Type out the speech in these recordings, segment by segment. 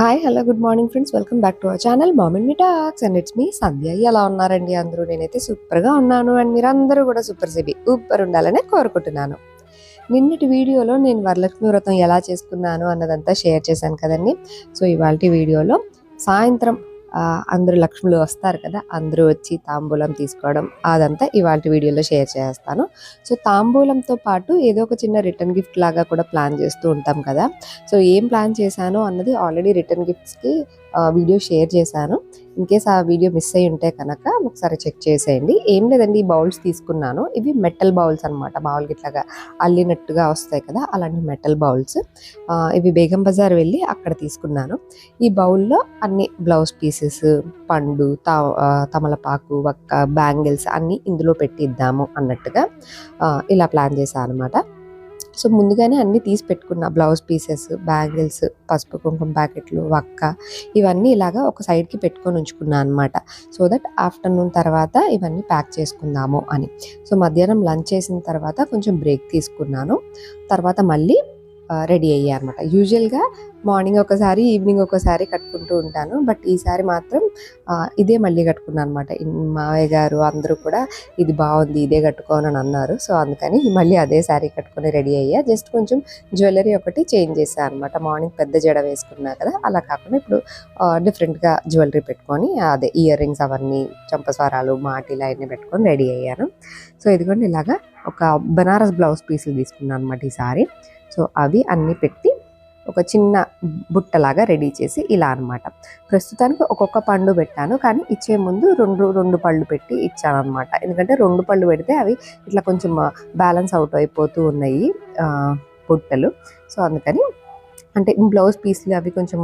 Hi hello good morning friends welcome back to our channel mom in me talks and it's me Sandhya ఎలా ఉన్నారండి అందరూ? నేనైతే సూపర్గా ఉన్నాను అండ్ మీరందరూ కూడా సూపర్ సిబి సూపర్ ఉండాలనే కోరుకుంటున్నాను. నిన్నటి వీడియోలో నేను వరలక్ష్మి వ్రతం ఎలా చేసుకున్నాను అన్నదంతా షేర్ చేశాను కదండి. సో ఇవాళ వీడియోలో సాయంత్రం అందరూ లక్ష్ములు వస్తారు కదా అందరూ వచ్చి తాంబూలం తీసుకోవడం అదంతా ఇవాళ వీడియోలో షేర్ చేస్తాను. సో తాంబూలంతో పాటు ఏదో ఒక చిన్న రిటర్న్ గిఫ్ట్ లాగా కూడా ప్లాన్ చేస్తూ ఉంటాం కదా. సో ఏం ప్లాన్ చేశాను అన్నది ఆల్రెడీ రిటర్న్ గిఫ్ట్స్కి వీడియో షేర్ చేశాను. ఇన్ కేస్ ఆ వీడియో మిస్ అయ్యి ఉంటే కనుక ఒకసారి చెక్ చేసేయండి. ఏం లేదండి ఈ బౌల్స్ తీసుకున్నాను. ఇవి మెటల్ బౌల్స్ అనమాట బౌల్ ఇట్లాగా అల్లినట్టుగా వస్తాయి కదా అలాంటి మెటల్ బౌల్స్ ఇవి బేగం బజార్ వెళ్ళి అక్కడ తీసుకున్నాను. ఈ బౌల్లో అన్ని బ్లౌజ్ పీసెస్ పండు తా తమలపాకు వక్క బ్యాంగిల్స్ అన్నీ ఇందులో పెట్టిద్దాము అన్నట్టుగా ఇలా ప్లాన్ చేశాను అనమాట సో ముందుగానే అన్నీ తీసి పెట్టుకున్నా. బ్లౌజ్ పీసెస్ బ్యాంగిల్స్ పసుపు కుంకుమ ప్యాకెట్లు వక్క ఇవన్నీ ఇలాగా ఒక సైడ్కి పెట్టుకొని ఉంచుకున్నాను అనమాట సో దట్ ఆఫ్టర్నూన్ తర్వాత ఇవన్నీ ప్యాక్ చేసుకుందాము అని. సో మధ్యాహ్నం లంచ్ చేసిన తర్వాత కొంచెం బ్రేక్ తీసుకున్నాను. తర్వాత మళ్ళీ రెడీ అయ్యా అనమాట యూజువల్గా మార్నింగ్ ఒకసారి ఈవినింగ్ ఒకసారి కట్టుకుంటూ ఉంటాను. బట్ ఈసారి మాత్రం ఇదే మళ్ళీ కట్టుకున్నాను అనమాట మావయ్య గారు అందరూ కూడా ఇది బాగుంది ఇదే కట్టుకోనని అన్నారు. సో అందుకని మళ్ళీ అదే శారీ కట్టుకొని రెడీ అయ్యా. జస్ట్ కొంచెం జ్యువెలరీ ఒకటి చేంజ్ చేశాను అనమాట మార్నింగ్ పెద్ద జడ వేసుకున్నా కదా అలా కాకుండా ఇప్పుడు డిఫరెంట్గా జ్యువెలరీ పెట్టుకొని అదే ఇయర్ రింగ్స్ అవన్నీ చంపస్వరాలు మాటిలు అవన్నీ పెట్టుకొని రెడీ అయ్యాను. సో ఇదిగోండి ఇలాగా ఒక బనారస్ బ్లౌజ్ పీసులు తీసుకున్నాను అనమాట ఈసారి సో అవి అన్నీ పెట్టి ఒక చిన్న బుట్టలాగా రెడీ చేసి ఇలా అన్నమాట. ప్రస్తుతానికి ఒక్కొక్క పండు పెట్టాను కానీ ఇచ్చే ముందు రెండు రెండు పళ్ళు పెట్టి ఇచ్చాను అనమాట ఎందుకంటే రెండు పళ్ళు పెడితే అవి ఇట్లా కొంచెం బ్యాలెన్స్ అవుట్ అయిపోతూ ఉన్నాయి బుట్టలు. సో అందుకని అంటే బ్లౌజ్ పీస్లు అవి కొంచెం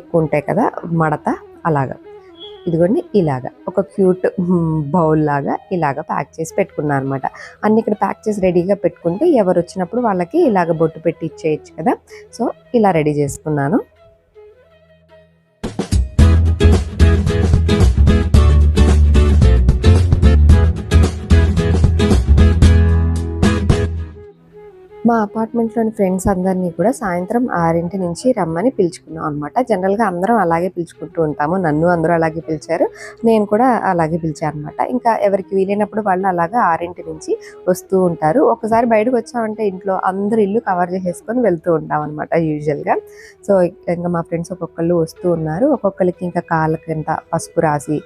ఎక్కువ ఉంటాయి కదా మడత అలాగా. ఇదిగోండి ఇలాగా. ఒక క్యూట్ బౌల్ లాగా ఇలాగ ప్యాక్ చేసి పెట్టుకున్నాను అనమాట అన్ని ఇక్కడ ప్యాక్ చేసి రెడీగా పెట్టుకుంటే ఎవరు వచ్చినప్పుడు వాళ్ళకి ఇలాగ బొట్టు పెట్టి ఇచ్చేయచ్చు కదా. సో ఇలా రెడీ చేసుకున్నాను. మా అపార్ట్మెంట్లోని ఫ్రెండ్స్ అందరినీ కూడా సాయంత్రం ఆరింటి నుంచి రమ్మని పిలుచుకున్నాం అనమాట జనరల్గా అందరం అలాగే పిలుచుకుంటూ ఉంటాము. నన్ను అందరూ అలాగే పిలిచారు. నేను కూడా అలాగే పిలిచాను అనమాట ఇంకా ఎవరికి వీలైనప్పుడు వాళ్ళు అలాగా ఆరింటి నుంచి వస్తూ ఉంటారు. ఒకసారి బయటకు వచ్చామంటే ఇంట్లో అందరు ఇల్లు కవర్ చేసేసుకొని వెళ్తూ ఉంటాం అనమాట యూజువల్గా. సో ఇంకా మా ఫ్రెండ్స్ ఒక్కొక్కళ్ళు వస్తూ ఉన్నారు. ఒక్కొక్కరికి ఇంకా కాళ్ళకింత పసుపు రాసి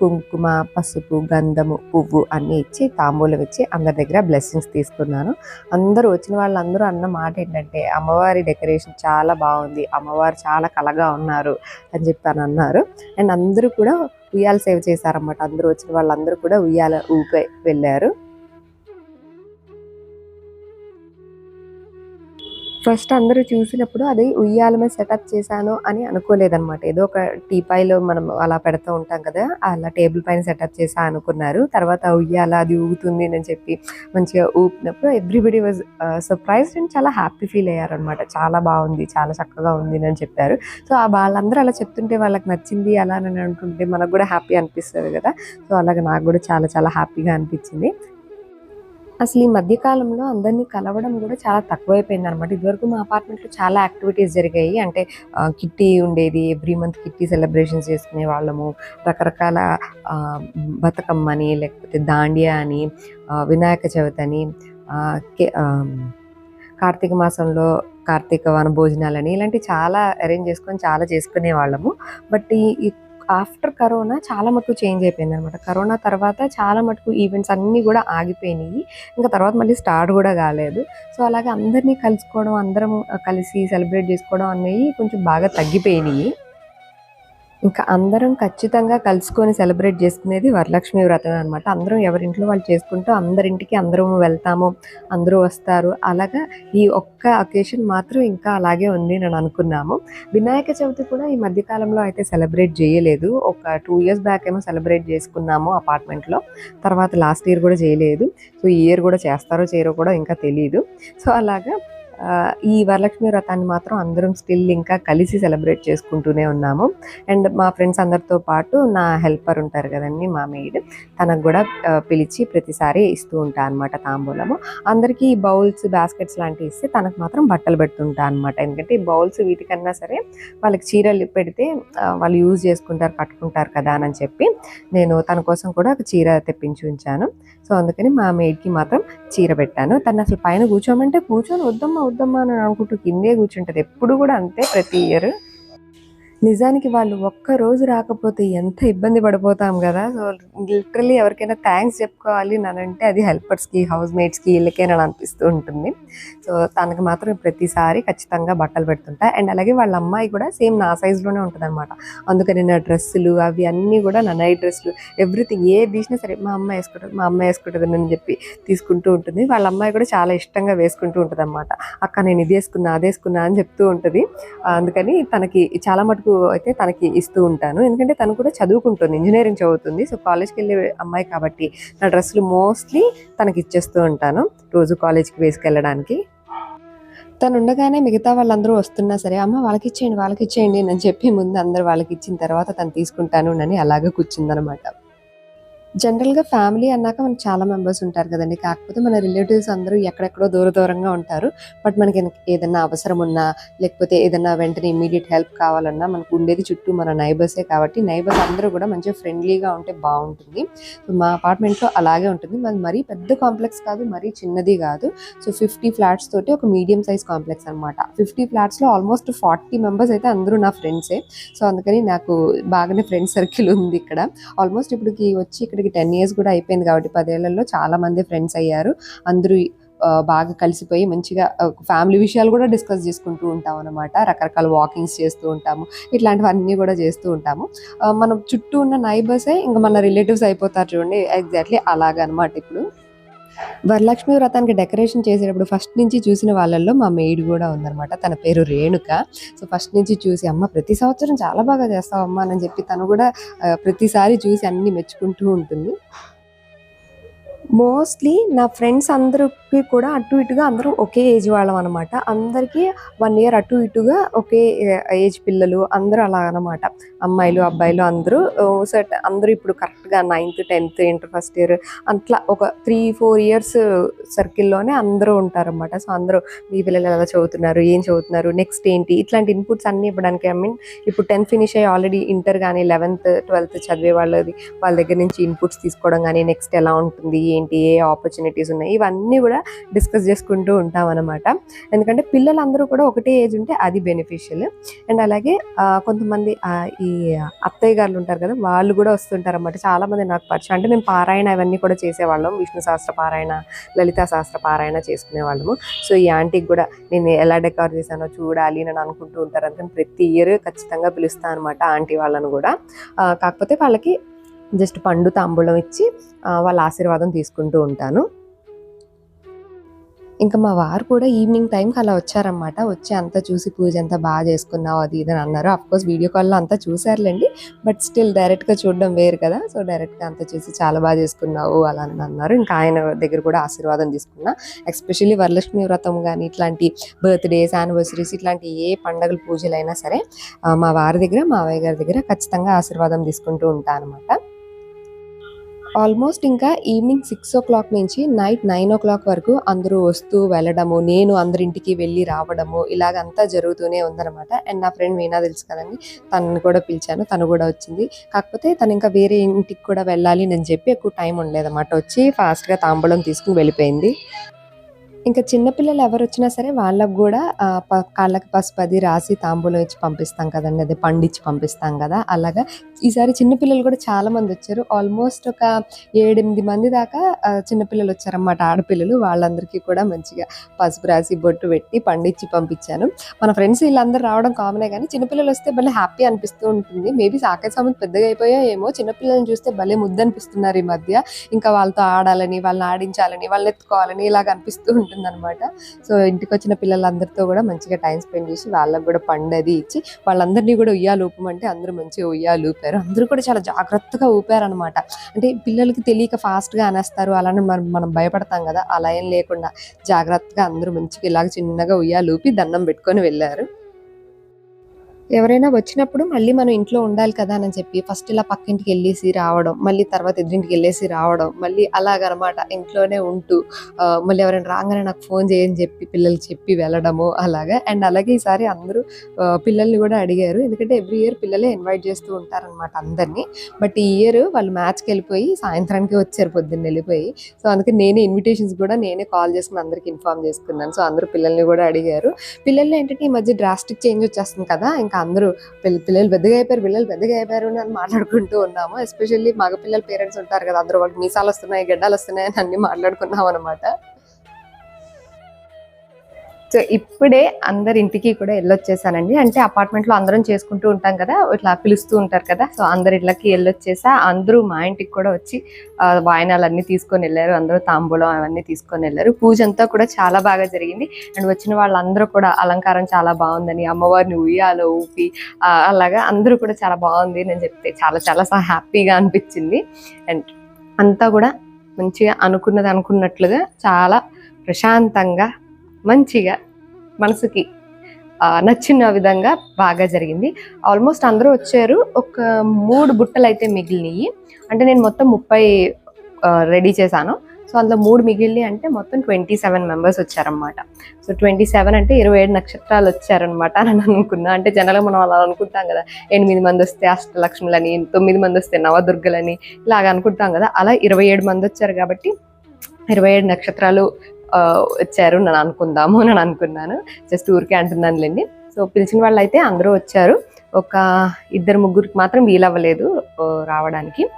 కుంకుమ పసుపు గంధము పువ్వు అన్నీ ఇచ్చి తాంబూలం ఇచ్చి అందరి దగ్గర బ్లెస్సింగ్స్ తీసుకున్నాను. అందరూ వచ్చిన వాళ్ళందరూ అన్న మాట ఏంటంటే అమ్మవారి డెకరేషన్ చాలా బాగుంది అమ్మవారు చాలా కలగా ఉన్నారు అని చెప్పాను అన్నారు. అండ్ అందరూ కూడా ఉయ్యాల సేవ చేశారన్నమాట. అందరూ వచ్చిన వాళ్ళందరూ కూడా ఉయ్యాల ఊపే వెళ్ళారు. ఫస్ట్ అందరూ చూసినప్పుడు అది ఉయ్యాల మీద సెటప్ చేశాను అని అనుకోలేదన్నమాట. ఏదో ఒక టీపాయిలో మనం అలా పెడుతూ ఉంటాం కదా అలా టేబుల్ పైన సెటప్ చేసా అనుకున్నారు. తర్వాత ఉయ్యాల అది ఊగుతుంది అని చెప్పి మంచిగా ఊపినప్పుడు ఎవ్రీబడి వాజ్ సర్ప్రైజ్ అండ్ చాలా హ్యాపీ ఫీల్ అయ్యారు అనమాట చాలా బాగుంది చాలా చక్కగా ఉంది అని చెప్పారు. సో ఆ వాళ్ళందరూ అలా చెప్తుంటే వాళ్ళకి నచ్చింది అలా అని అనుకుంటే మనకు కూడా హ్యాపీ అనిపిస్తుంది కదా. సో అలాగే నాకు కూడా చాలా చాలా హ్యాపీగా అనిపించింది. అసలు ఈ మధ్యకాలంలో అందరినీ కలవడం కూడా చాలా తక్కువైపోయింది అనమాట ఇదివరకు మా అపార్ట్మెంట్లో చాలా యాక్టివిటీస్ జరిగాయి. అంటే కిట్టి ఉండేది. ఎవ్రీ మంత్ కిట్టి సెలబ్రేషన్స్ చేసుకునే వాళ్ళము. రకరకాల బతుకమ్మని బతుకమ్మ అని లేకపోతే దాండియా అని వినాయక చవితి అని కే- కార్తీక మాసంలో కార్తీక వన భోజనాలని ఇలాంటి చాలా అరేంజ్ చేసుకొని చాలా చేసుకునే వాళ్ళము. బట్ ఈ ఆఫ్టర్ కరోనా చాలా మటుకు చేంజ్ అయిపోయింది అనమాట కరోనా తర్వాత చాలా మటుకు ఈవెంట్స్ అన్నీ కూడా ఆగిపోయినాయి. ఇంకా తర్వాత మళ్ళీ స్టార్ట్ కూడా కాలేదు. సో అలాగే అందరినీ కలుసుకోవడం అందరం కలిసి సెలబ్రేట్ చేసుకోవడం అనేవి కొంచెం బాగా తగ్గిపోయినాయి. ఇంకా అందరం ఖచ్చితంగా కలుసుకొని సెలబ్రేట్ చేసుకునేది వరలక్ష్మి వ్రతం అనమాట అందరం ఎవరింట్లో వాళ్ళు చేసుకుంటూ అందరింటికి అందరం వెళ్తాము అందరూ వస్తారు. అలాగా ఈ ఒక్క అకేషన్ మాత్రం ఇంకా అలాగే ఉంది నేను అనుకున్నాము. వినాయక చవితి కూడా ఈ మధ్యకాలంలో అయితే సెలబ్రేట్ చేయలేదు. ఒక టూ ఇయర్స్ బ్యాక్ ఏమో సెలబ్రేట్ చేసుకున్నాము అపార్ట్మెంట్లో. తర్వాత లాస్ట్ ఇయర్ కూడా చేయలేదు. సో ఈ ఇయర్ కూడా చేస్తారో చేయరో కూడా ఇంకా తెలియదు సో అలాగా ఈ వరలక్ష్మి వ్రతాన్ని మాత్రం అందరం స్టిల్ ఇంకా కలిసి సెలబ్రేట్ చేసుకుంటూనే ఉన్నాము. అండ్ మా ఫ్రెండ్స్ అందరితో పాటు నా హెల్పర్ ఉంటారు కదండి మా మెయిడ్ తనకు కూడా పిలిచి ప్రతిసారి ఇస్తూ ఉంటా అనమాట తాంబూలము. అందరికీ బౌల్స్ బాస్కెట్స్ లాంటివి ఇస్తే తనకు మాత్రం బట్టలు పెడుతుంటా అనమాట ఎందుకంటే ఈ బౌల్స్ వీటికన్నా సరే వాళ్ళకి చీరలు పెడితే వాళ్ళు యూజ్ చేసుకుంటారు కట్టుకుంటారు కదా అని చెప్పి నేను తన కోసం కూడా ఒక చీర తెప్పించి ఉంచాను. సో అందుకని మా మెయిడ్కి మాత్రం చీర పెట్టాను. తను అసలు పైన కూర్చోమంటే కూర్చొని వద్దమ్మా వద్దమ్మా అని అనుకుంటూ కిందే కూర్చుంటది. ఎప్పుడు కూడా అంతే ప్రతి ఇయర్ నిజానికి వాళ్ళు ఒక్క రోజు రాకపోతే ఎంత ఇబ్బంది పడిపోతాం కదా? సో లిటరలీ ఎవరికైనా థ్యాంక్స్ చెప్పుకోవాలి అంటే అది హెల్పర్స్కి హౌస్ మేట్స్కి వీళ్ళకైనా అనిపిస్తూ ఉంటుంది. సో తనకి మాత్రం ప్రతిసారి ఖచ్చితంగా బట్టలు పెడుతుంటా. అండ్ అలాగే వాళ్ళ అమ్మాయి కూడా సేమ్ నా సైజులోనే ఉంటుంది అనమాట అందుకని నా డ్రెస్సులు అవి అన్నీ కూడా నా నైట్ డ్రెస్సులు ఎవ్రీథింగ్ ఏ తీసినా సరే మా అమ్మాయి వేసుకుంటుంది మా అమ్మాయి వేసుకుంటుంది అని చెప్పి తీసుకుంటూ ఉంటుంది. వాళ్ళ అమ్మాయి కూడా చాలా ఇష్టంగా వేసుకుంటూ ఉంటుంది అనమాట అక్క నేను ఇది వేసుకున్నా అది వేసుకున్నా అని చెప్తూ ఉంటుంది. అందుకని తనకి చాలా మటుకు అయితే తనకి ఇస్తూ ఉంటాను. ఎందుకంటే తను కూడా చదువుకుంటుంది ఇంజనీరింగ్ చదువుతుంది. సో కాలేజ్కి వెళ్ళే అమ్మాయి కాబట్టి నా డ్రెస్సులు మోస్ట్లీ తనకి ఇచ్చేస్తూ ఉంటాను రోజు కాలేజ్కి వేసుకెళ్ళడానికి. తను ఉండగానే మిగతా వాళ్ళందరూ వస్తున్నా సరే అమ్మ వాళ్ళకి ఇచ్చేయండి వాళ్ళకి ఇచ్చేయండి అని చెప్పి ముందు అందరు వాళ్ళకి ఇచ్చిన తర్వాత తను తీసుకుంటాను అని అలాగే కూర్చుందనమాట. జనరల్గా ఫ్యామిలీ అన్నాక మనకు చాలా మెంబర్స్ ఉంటారు కదండి. కాకపోతే మన రిలేటివ్స్ అందరూ ఎక్కడెక్కడో దూర దూరంగా ఉంటారు. బట్ మనకి ఏదైనా అవసరం ఉన్నా లేకపోతే ఏదైనా వెంటనే ఇమీడియట్ హెల్ప్ కావాలన్నా మనకు ఉండేది చుట్టూ మన నైబర్సే కాబట్టి నైబర్స్ అందరూ కూడా మంచిగా ఫ్రెండ్లీగా ఉంటే బాగుంటుంది. సో మా అపార్ట్మెంట్లో అలాగే ఉంటుంది. మాది మరీ పెద్ద కాంప్లెక్స్ కాదు మరీ చిన్నది కాదు. సో ఫిఫ్టీ ఫ్లాట్స్ తోటి ఒక మీడియం సైజ్ కాంప్లెక్స్ అనమాట ఫిఫ్టీ ఫ్లాట్స్లో ఆల్మోస్ట్ ఫార్టీ మెంబర్స్ అయితే అందరూ నా ఫ్రెండ్సే. సో అందుకని నాకు బాగానే ఫ్రెండ్ సర్కిల్ ఉంది ఇక్కడ. ఆల్మోస్ట్ ఇప్పటికి వచ్చి ఇక్కడికి టెన్ ఇయర్స్ కూడా అయిపోయింది కాబట్టి పదేళ్ళలో చాలా మంది ఫ్రెండ్స్ అయ్యారు. అందరూ బాగా కలిసిపోయి మంచిగా ఫ్యామిలీ విషయాలు కూడా డిస్కస్ చేసుకుంటూ ఉంటాం అనమాట రకరకాల వాకింగ్స్ చేస్తూ ఉంటాము. ఇట్లాంటివన్నీ కూడా చేస్తూ ఉంటాము. మనం చుట్టూ ఉన్న నైబర్సే ఇంకా మన రిలేటివ్స్ అయిపోతారు చూడండి. ఎగ్జాక్ట్లీ అలాగనమాట ఇప్పుడు. వరలక్ష్మి వ్రతానికి డెకరేషన్ చేసేటప్పుడు ఫస్ట్ నుంచి చూసిన వాళ్ళల్లో మా మెయిడ్ కూడా ఉందనమాట తన పేరు రేణుక. సో ఫస్ట్ నుంచి చూసి అమ్మ ప్రతి సంవత్సరం చాలా బాగా చేస్తావు అమ్మ అని చెప్పి తను కూడా ప్రతిసారి చూసి అన్ని మెచ్చుకుంటూ ఉంటుంది. మోస్ట్లీ నా ఫ్రెండ్స్ అందరికి కూడా అటు ఇటుగా అందరూ ఒకే ఏజ్ వాళ్ళం అనమాట అందరికీ వన్ ఇయర్ అటు ఇటుగా ఒకే ఏజ్ పిల్లలు అందరూ అలా అనమాట అమ్మాయిలు అబ్బాయిలు అందరూ సెట్ అందరూ ఇప్పుడు కరెక్ట్గా ninth tenth inter first year అట్లా ఒక త్రీ ఫోర్ ఇయర్స్ సర్కిల్లోనే అందరూ ఉంటారనమాట సో అందరూ మీ పిల్లలు ఎలా చదువుతున్నారు ఏం చదువుతున్నారు నెక్స్ట్ ఏంటి? ఇట్లాంటి ఇన్పుట్స్ అన్ని ఇవ్వడానికి ఐ మీన్ ఇప్పుడు టెన్త్ ఫినిష్ అయ్యి ఆల్రెడీ ఇంటర్ కానీ లెవెన్త్ ట్వెల్త్ చదివే వాళ్ళది వాళ్ళ దగ్గర నుంచి ఇన్పుట్స్ తీసుకోవడం కానీ నెక్స్ట్ ఎలా ఉంటుంది ఏంటి ఏ ఆపర్చునిటీస్ ఉన్నాయి ఇవన్నీ కూడా డిస్కస్ చేసుకుంటూ ఉంటాం అనమాట ఎందుకంటే పిల్లలందరూ కూడా ఒకటే ఏజ్ ఉంటే అది బెనిఫిషియల్ అండ్ అలాగే కొంతమంది ఈ అత్తయ్య గారు ఉంటారు కదా వాళ్ళు కూడా వస్తుంటారు అన్నమాట చాలా మంది నాకు పరిచయం అంటే మేము పారాయణ అవన్నీ కూడా చేసేవాళ్ళం. విష్ణు శాస్త్ర పారాయణ లలితా శాస్త్ర పారాయణ చేసుకునే వాళ్ళము. సో ఈ ఆంటీకి కూడా నేను ఎలా డెకార్ చేశానో చూడాలి అని అనుకుంటూ ఉంటారు. అందుకని ప్రతి ఇయర్ ఖచ్చితంగా పిలుస్తాను అనమాట ఆంటీ వాళ్ళను కూడా. కాకపోతే వాళ్ళకి జస్ట్ పండు తాంబూలం ఇచ్చి వాళ్ళ ఆశీర్వాదం తీసుకుంటూ ఉంటాను. ఇంకా మా వారు కూడా ఈవినింగ్ టైంకి అలా వచ్చారనమాట వచ్చి అంతా చూసి పూజ అంతా బాగా చేసుకున్నావు అది ఇది అని అన్నారు. కోర్స్ వీడియో కాల్లో అంతా చూసారులేండి బట్ స్టిల్ డైరెక్ట్గా చూడడం వేరు కదా. సో డైరెక్ట్గా అంతా చూసి చాలా బాగా చేసుకున్నావు అలా అని అన్నారు. ఇంకా ఆయన దగ్గర కూడా ఆశీర్వాదం తీసుకున్నా. ఎస్పెషల్లీ వరలక్ష్మి వ్రతం కానీ ఇట్లాంటి బర్త్డేస్ యానివర్సరీస్ ఇట్లాంటి ఏ పండగలు పూజలైనా సరే మా వారి దగ్గర మావయ్య గారి దగ్గర ఖచ్చితంగా ఆశీర్వాదం తీసుకుంటూ ఉంటాను అనమాట ఆల్మోస్ట్ ఇంకా ఈవినింగ్ సిక్స్ ఓ క్లాక్ నుంచి నైట్ నైన్ ఓ క్లాక్ వరకు అందరూ వస్తూ వెళ్ళడము నేను అందరింటికి వెళ్ళి రావడము ఇలాగంతా జరుగుతూనే ఉందన్నమాట. అండ్ నా ఫ్రెండ్ వీణా తెలుసు కదండి తనని కూడా పిలిచాను తను కూడా వచ్చింది. కాకపోతే తను ఇంకా వేరే ఇంటికి కూడా వెళ్ళాలి అని చెప్పి ఎక్కువ టైం ఉండలేదన్నమాట. వచ్చి ఫాస్ట్గా తాంబూలం తీసుకుని వెళ్ళిపోయింది. ఇంకా చిన్నపిల్లలు ఎవరు వచ్చినా సరే వాళ్ళకు కూడా కాళ్ళకి పసుపు అది రాసి తాంబూలం ఇచ్చి పంపిస్తాం కదండి. అదే పండిచ్చి పంపిస్తాం కదా. అలాగా ఈసారి చిన్నపిల్లలు కూడా చాలా మంది వచ్చారు. ఆల్మోస్ట్ ఒక ఏడెనిమిది మంది దాకా చిన్నపిల్లలు వచ్చారన్నమాట. ఆడపిల్లలు వాళ్ళందరికీ కూడా మంచిగా పసుపు రాసి బొట్టు పెట్టి పండించి పంపించాను. మన ఫ్రెండ్స్ వీళ్ళందరూ రావడం కామనే కానీ చిన్నపిల్లలు వస్తే భలే హ్యాపీ అనిపిస్తూ ఉంటుంది. మేబీ సాకే సామంత్ పెద్దగా అయిపోయా ఏమో చిన్నపిల్లల్ని చూస్తే భలే ముద్దు అనిపిస్తున్నారు ఈ మధ్య. ఇంకా వాళ్ళతో ఆడాలని వాళ్ళని ఆడించాలని వాళ్ళని ఎత్తుకోవాలని ఇలాగ అనిపిస్తూ ఉంటుంది. ఉంటుందన్నమాట. సో ఇంటికి వచ్చిన పిల్లలందరితో కూడా మంచిగా టైం స్పెండ్ చేసి వాళ్ళకి కూడా పండది అది ఇచ్చి వాళ్ళందరినీ కూడా ఉయ్యాలు ఊపమంటే అందరూ మంచిగా ఉయ్యాలు ఊపారు. అందరూ కూడా చాలా జాగ్రత్తగా ఊపారనమాట అంటే పిల్లలకి తెలియక ఫాస్ట్గా అనేస్తారు అలానే మనం మనం భయపడతాం కదా అలా ఏం లేకుండా జాగ్రత్తగా అందరూ మంచిగా ఇలాగ చిన్నగా ఉయ్యాలు ఊపి దండం పెట్టుకొని వెళ్ళారు. ఎవరైనా వచ్చినప్పుడు మళ్ళీ మనం ఇంట్లో ఉండాలి కదా అని చెప్పి ఫస్ట్ ఇలా పక్కింటికి వెళ్ళేసి రావడం మళ్ళీ తర్వాత ఎదురింటికి వెళ్ళేసి రావడం మళ్ళీ అలాగనమాట ఇంట్లోనే ఉంటూ మళ్ళీ ఎవరైనా రాగానే నాకు ఫోన్ చేయని చెప్పి పిల్లలు చెప్పి వెళ్ళడము అలాగా. అండ్ అలాగే ఈసారి అందరూ పిల్లల్ని కూడా అడిగారు. ఎందుకంటే ఎవ్రీ ఇయర్ పిల్లలే ఇన్వైట్ చేస్తూ ఉంటారనమాట అందరినీ. బట్ ఈ ఇయర్ వాళ్ళు మ్యాచ్కి వెళ్ళిపోయి సాయంత్రానికి వచ్చారు పొద్దున్న వెళ్ళిపోయి. సో అందుకే నేనే ఇన్విటేషన్స్ కూడా నేనే కాల్ చేసుకుని అందరికి ఇన్ఫార్మ్ చేసుకున్నాను. సో అందరూ పిల్లల్ని కూడా అడిగారు. పిల్లలు ఏంటంటే ఈ మధ్య డ్రాస్టిక్ చేంజ్ వచ్చేస్తుంది కదా ఇంకా అందరూ పిల్ల- పిల్లలు పెద్దగా అయిపోయారు పిల్లలు పెద్దగా అయిపోయారు అని మాట్లాడుకుంటూ ఉన్నాము. ఎస్పెషల్లీ మగ పిల్లల పేరెంట్స్ ఉంటారు కదా అందరూ వాళ్ళకి మీసాలు వస్తున్నాయి గడ్డలు వస్తున్నాయి అని అన్ని మాట్లాడుకున్నాం అనమాట సో ఇప్పుడే అందరి ఇంటికి కూడా వెళ్ళొచ్చేసానండి. అంటే అపార్ట్మెంట్లో అందరం చేసుకుంటూ ఉంటాం కదా ఇట్లా పిలుస్తూ ఉంటారు కదా సో అందరి ఇళ్ళకి వెళ్ళొచ్చేసా. అందరూ మా ఇంటికి కూడా వచ్చి ఆ, వాయనాలన్నీ తీసుకొని వెళ్ళారు. అందరూ తాంబూలం అవన్నీ తీసుకొని వెళ్ళారు. పూజ అంతా కూడా చాలా బాగా జరిగింది. అండ్ వచ్చిన వాళ్ళందరూ కూడా అలంకారం చాలా బాగుందని అమ్మవారిని ఉయ్యాలో ఊపి అలాగా అందరూ కూడా చాలా బాగుంది నేను చెప్తే చాలా చాలా హ్యాపీగా అనిపించింది. అండ్ అంతా కూడా మంచిగా అనుకున్నది అనుకున్నట్లుగా చాలా ప్రశాంతంగా మంచిగా మనసుకి నచ్చిన విధంగా బాగా జరిగింది. ఆల్మోస్ట్ అందరూ వచ్చారు. ఒక మూడు బుట్టలు అయితే మిగిలినాయి. అంటే నేను మొత్తం ముప్పై రెడీ చేశాను. సో అందులో మూడు మిగిలి అంటే మొత్తం ట్వంటీ సెవెన్ మెంబర్స్ వచ్చారనమాట సో ట్వంటీ సెవెన్ అంటే ఇరవై ఏడు నక్షత్రాలు వచ్చారనమాట అని అనుకున్నా. అంటే జనరల్గా మనం అలా అనుకుంటాం కదా ఎనిమిది మంది వస్తే అష్టలక్ష్ములని తొమ్మిది మంది వస్తే నవదుర్గలని ఇలాగ అనుకుంటాం కదా అలా ఇరవై ఏడు మంది వచ్చారు కాబట్టి ఇరవై ఏడు నక్షత్రాలు వచ్చారు నన్ను అనుకుందాము నేను అనుకున్నాను. జస్ట్ ఊరికే అంటున్నానులేండి. సో పిలిచిన వాళ్ళు అయితే అందరూ వచ్చారు. ఒక ఇద్దరు ముగ్గురికి మాత్రం వీలవ్వలేదు రావడానికి.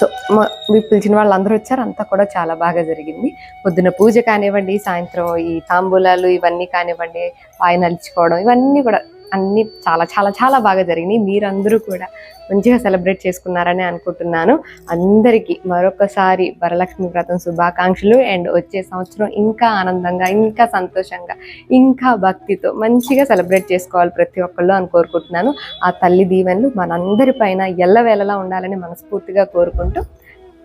సో మ- మీ పిలిచిన వాళ్ళందరూ వచ్చారు. అంతా కూడా చాలా బాగా జరిగింది. పొద్దున పూజ కానివ్వండి సాయంత్రం ఈ తాంబూలాలు ఇవన్నీ కానివ్వండి వాయినాలు ఇచ్చుకోవడం ఇవన్నీ కూడా అన్ని చాలా చాలా చాలా బాగా జరిగినాయి. మీరందరూ కూడా మంచిగా సెలబ్రేట్ చేసుకున్నారని అనుకుంటున్నాను. అందరికీ మరొకసారి వరలక్ష్మి వ్రతం శుభాకాంక్షలు. అండ్ వచ్చే సంవత్సరం ఇంకా ఆనందంగా ఇంకా సంతోషంగా ఇంకా భక్తితో మంచిగా సెలబ్రేట్ చేసుకోవాలి ప్రతి ఒక్కళ్ళు అని కోరుకుంటున్నాను. ఆ తల్లి దీవెనలు మనందరి పైన ఎల్లవేళలా ఉండాలని మనస్ఫూర్తిగా కోరుకుంటూ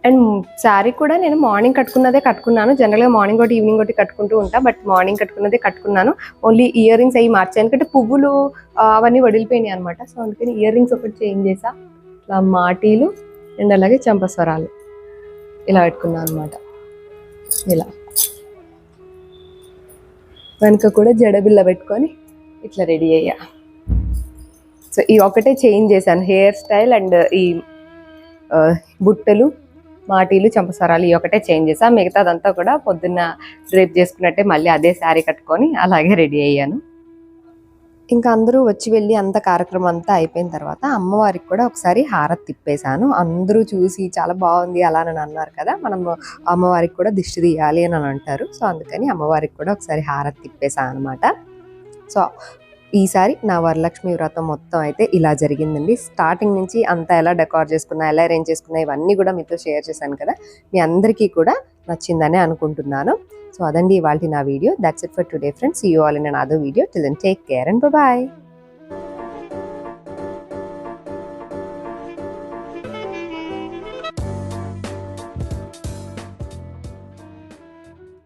అండ్ శారీ కూడా నేను మార్నింగ్ కట్టుకున్నదే కట్టుకున్నాను. జనరల్గా మార్నింగ్ ఒకటి ఈవినింగ్ ఒకటి కట్టుకుంటూ ఉంటా. బట్ మార్నింగ్ కట్టుకున్నదే కట్టుకున్నాను. ఓన్లీ ఇయర్ రింగ్స్ అవి మార్చాను ఎందుకంటే పువ్వులు అవన్నీ వడిలిపోయినాయి అనమాట సో అందుకని ఇయర్ రింగ్స్ ఒకటి చేంజ్ చేసా. ఇట్లా మాటీలు అండ్ అలాగే చంపస్వరాలు ఇలా పెట్టుకున్నాను అనమాట ఇలా. వెనుక కూడా జడబిల్ల పెట్టుకొని ఇట్లా రెడీ అయ్యా. సో ఈ ఒకటే చేంజ్ చేశాను. హెయిర్ స్టైల్ అండ్ ఈ బుట్టలు మాటీలు చంపసరాలు ఈ ఒకటే చేంజ్ చేసా. మిగతాదంతా కూడా పొద్దున్న డ్రేప్ చేసుకున్నట్టే మళ్ళీ అదే శారీ కట్టుకొని అలాగే రెడీ అయ్యాను. ఇంకా అందరూ వచ్చి వెళ్ళి అంత కార్యక్రమం అంతా అయిపోయిన తర్వాత అమ్మవారికి కూడా ఒకసారి హారతి తిప్పేశాను. అందరూ చూసి చాలా బాగుంది అలా అని అన్నారు కదా మనం అమ్మవారికి కూడా దిష్టి తీయాలి అని అంటారు. సో అందుకని అమ్మవారికి కూడా ఒకసారి హారతి తిప్పేశాను అనమాట సో ఈసారి నా వరలక్ష్మి వ్రతం మొత్తం అయితే ఇలా జరిగిందండి. స్టార్టింగ్ నుంచి అంతా ఎలా డెకార్ చేసుకున్నా ఎలా అరేంజ్ చేసుకున్నా ఇవన్నీ కూడా మీతో షేర్ చేశాను కదా. మీ అందరికీ కూడా నచ్చిందని అనుకుంటున్నాను. సో అదండి ఇవాళ నా video. That's it for today friends you all in another video till take care and bye